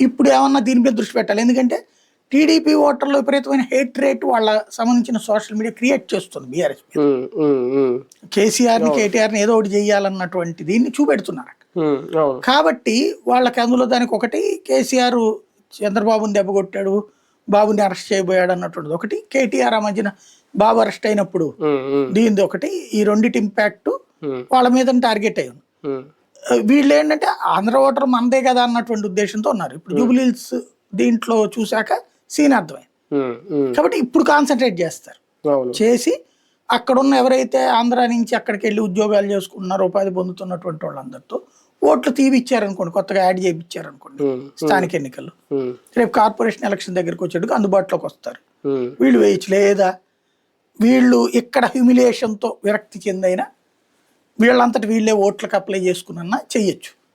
ఇప్పుడు ఏమన్నా దీని మీద దృష్టి పెట్టాలి? ఎందుకంటే టీడీపీ ఓటర్లు విపరీతమైన హేట్ రేట్ వాళ్ళ సంబంధించిన సోషల్ మీడియా క్రియేట్ చేస్తుంది బీఆర్ఎస్ కేసీఆర్ని కేటీఆర్ని ఏదో ఒకటి చేయాలన్నటువంటి దీన్ని చూపెడుతున్నారు కాబట్టి వాళ్ళకి అందులో దానికి ఒకటి కేసీఆర్ చంద్రబాబుని దెబ్బ కొట్టాడు బాబుని అరెస్ట్ చేయబోయాడు అన్నటువంటిది ఒకటి. కేటీఆర్ ఆ మధ్యన బాబు అరెస్ట్ అయినప్పుడు దీనిది ఒకటి. ఈ రెండిటి ఇంపాక్ట్ వాళ్ళ మీద టార్గెట్ అయ్యి ఉంది ఉమ్, వీళ్ళు ఏంటంటే ఆంధ్ర ఓటర్ మనదే కదా అన్నటువంటి ఉద్దేశంతో ఉన్నారు. ఇప్పుడు జూబిలీల్స్ దీంట్లో చూశాక సీన్ అర్థమైంది. కాబట్టి ఇప్పుడు కాన్సన్ట్రేట్ చేస్తారు. చేసి అక్కడున్న ఎవరైతే ఆంధ్ర నుంచి అక్కడికి వెళ్ళి ఉద్యోగాలు చేసుకుంటున్నారో ఉపాధి పొందుతున్నటువంటి వాళ్ళందరితో ఓట్లు తీపిచ్చారనుకోండి కొత్తగా యాడ్ చేయించారనుకోండి స్థానిక ఎన్నికల్లో. ఉమ్, రేపు కార్పొరేషన్ ఎలక్షన్ దగ్గరికి వచ్చేటికి అందుబాటులోకి వస్తారు. వీళ్ళు వేయచ్చు లేదా? వీళ్ళు ఇక్కడ హ్యూమిలియేషన్తో విరక్తి చెందైనా వీళ్ళంతటి వీళ్ళే ఓట్లకు అప్లై చేసుకున్నా చెయ్యొచ్చు.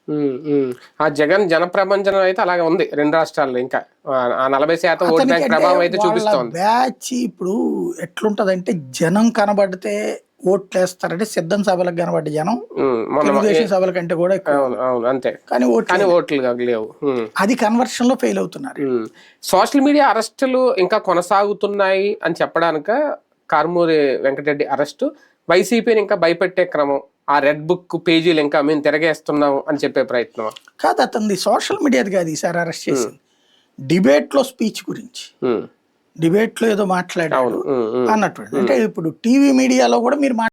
ఆ జగన్ జన ప్రపంచం అయితే అలాగే ఉంది రెండు రాష్ట్రాల్లో ఇంకా. ఆ- నలభై శాతం ఓట్ బ్యాంక్ ప్రభావం అయితే చూపిస్తోంది. బ్యాచ్ ఇప్పుడు ఎట్లుంటదంటే జనం కనబడితే ఓట్లు వేస్తారంటే సిద్ధం సభలకు కనబడ్డ జనం తెలుగుదేశం సభల కంటే కూడా అంతే. కానీ ఓట్లు కానీ ఓట్లు లేవు. అది కన్వర్షన్లో ఫెయిల్ అవుతున్నారు. సోషల్ మీడియా అరెస్టులు ఇంకా కొనసాగుతున్నాయి అని చెప్పడానిక కారుమూరి వెంకటరెడ్డి అరెస్టు. వైసీపీని ఇంకా భయపెట్టే క్రమం ఆ రెడ్ బుక్ పేజీలు ఇంకా మేము తిరగేస్తున్నాం అని చెప్పే ప్రయత్నం. కాదు అతనిది సోషల్ మీడియాది కాదు ఈసారి అరెస్ట్ చేసింది. డిబేట్లో స్పీచ్ గురించి. డిబేట్లో ఏదో మాట్లాడాడు. అన్నటువంటి అంటే ఇప్పుడు టీవీ మీడియాలో కూడా మీరు